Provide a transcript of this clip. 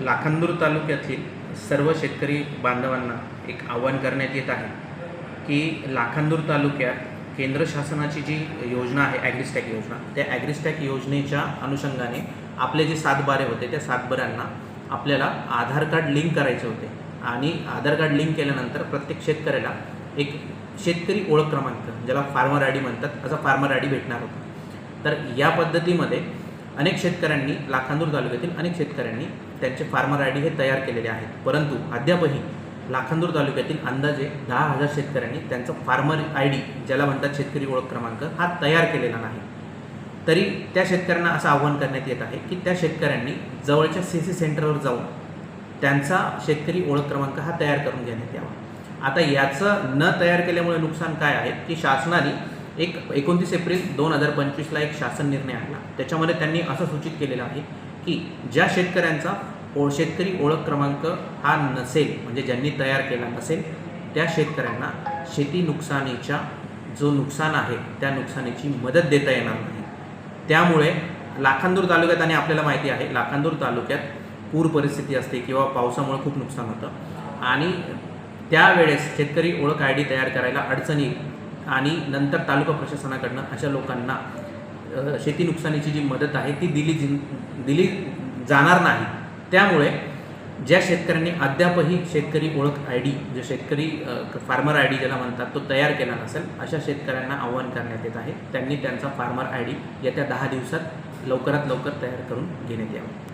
लाखांदूर तालुक्यातील सर्व शेतकरी बांधवांना एक आव्हान करण्यात येत आहे की लाखांदूर तालुक्यात केंद्र शासनाची जी योजना आहे ॲग्रिस्टॅक योजना त्या ॲग्रिस्टॅक योजनेच्या अनुषंगाने आपले जे सातबारे होते त्या सातबाऱ्यांना आपल्याला आधार कार्ड लिंक करायचे होते आणि आधार कार्ड लिंक केल्यानंतर प्रत्येक शेतकऱ्याला एक शेतकरी ओळख क्रमांक ज्याला फार्मर आय डी म्हणतात असा फार्मर आय डी भेटणार होता. तर या पद्धतीमध्ये अनेक शेतकऱ्यांनी लाखांदूर तालुक्यातील अनेक शेतकऱ्यांनी त्यांचे फार्मर आय डी हे तयार केलेले आहेत. परंतु अद्यापही लाखांदूर तालुक्यातील अंदाजे दहा हजार शेतकऱ्यांनी त्यांचा फार्मर आय डी ज्याला म्हणतात शेतकरी ओळख क्रमांक हा तयार केलेला नाही. तरी त्या शेतकऱ्यांना असं आव्हान करण्यात येत आहे की त्या शेतकऱ्यांनी जवळच्या सी सी सेंटरवर जाऊन त्यांचा शेतकरी ओळख क्रमांक हा तयार करून घेण्यात यावा. आता याचं न तयार केल्यामुळे नुकसान काय आहे? की शासनाने एक एकोणतीस एप्रिल दोन हजार पंचवीसला एक शासन निर्णय आणला त्याच्यामध्ये त्यांनी असं सूचित केलेलं आहे की ज्या शेतकऱ्यांचा ओ शेतकरी ओळख क्रमांक हा नसेल म्हणजे ज्यांनी तयार केला नसेल त्या शेतकऱ्यांना शेती नुकसानीच्या जो नुकसान आहे त्या नुकसानीची मदत देता येणार नाही. त्यामुळे लाखांदूर तालुक्यात आणि आपल्याला माहिती आहे लाखांदूर तालुक्यात पूर परिस्थिती असते किंवा पावसामुळे खूप नुकसान होतं. आणि त्यावेळेस शेतकरी ओळख आय डी तयार करायला अडचण येईल आणि नंतर तालुका प्रशासनाकडनं अशा लोकांना शेती नुकसानीची जी मदत आहे ती दिली जिन दिली जाणार नाही. त्यामुळे ज्या शेतकऱ्यांनी अद्यापही शेतकरी ओळख आय डी जे शेतकरी फार्मर आय डी ज्याला म्हणतात तो तयार केला नसेल अशा शेतकऱ्यांना आव्हान करण्यात येत आहे. त्यांनी त्यांचा फार्मर आय डी येत्या दहा दिवसात लवकरात लवकर तयार करून घेण्यात यावा.